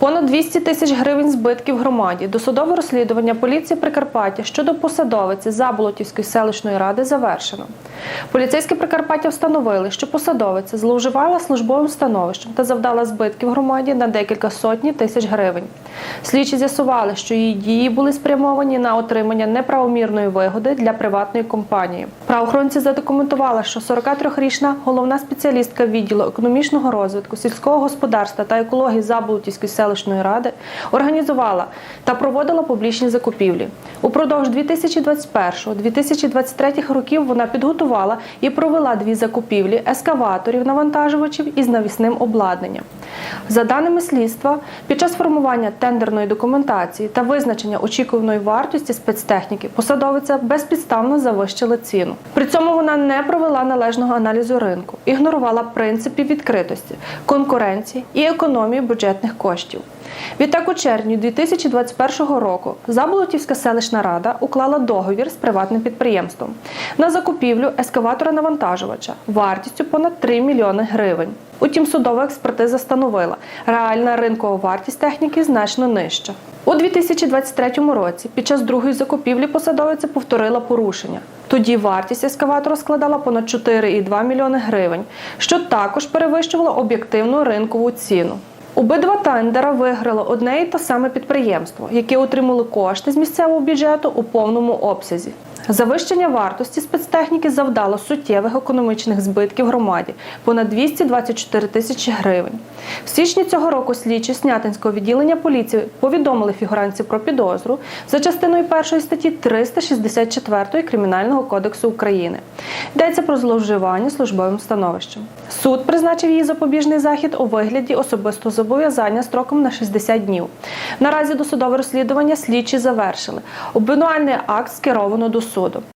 Понад 200 тисяч гривень збитків громаді. Досудове розслідування поліції Прикарпаття щодо посадовиці Заболотівської селищної ради завершено. Поліцейські Прикарпаття встановили, що посадовиця зловживала службовим становищем та завдала збитків громаді на декілька сотні тисяч гривень. Слідчі з'ясували, що її дії були спрямовані на отримання неправомірної вигоди для приватної компанії. Правоохоронці задокументували, що 43-річна головна спеціалістка відділу економічного розвитку, сільського господарства та екології Заболотівської селищної ради організувала та проводила публічні закупівлі. Упродовж 2021-2023 років вона підготувала і провела дві закупівлі ескаваторів, навантажувачів із навісним обладнанням. За даними слідства, під час формування тендерної документації та визначення очікуваної вартості спецтехніки посадовиця безпідставно завищила ціну. При цьому вона не провела належного аналізу ринку, ігнорувала принципи відкритості, конкуренції і економії бюджетних коштів. Відтак, у червні 2021 року Заболотівська селищна рада уклала договір з приватним підприємством на закупівлю ескаватора-навантажувача вартістю понад 3 мільйони гривень. Утім, судова експертиза встановила, реальна ринкова вартість техніки значно нижча. У 2023 році під час другої закупівлі посадовиця повторила порушення. Тоді вартість ескаватора складала понад 4,2 мільйони гривень, що також перевищувало об'єктивну ринкову ціну. Обидва тендера виграло одне і те саме підприємство, яке отримало кошти з місцевого бюджету у повному обсязі. Завищення вартості спецтехніки завдало суттєвих економічних збитків громаді понад 224 тисячі гривень. В січні цього року слідчі Снятинського відділення поліції повідомили фігуранці про підозру за частиною першої статті 364 Кримінального кодексу України. Йдеться про зловживання службовим становищем. Суд призначив їй запобіжний захід у вигляді особистого зобов'язання строком на 60 днів. Наразі досудове розслідування слідчі завершили. Обвинувальний акт скеровано до суду.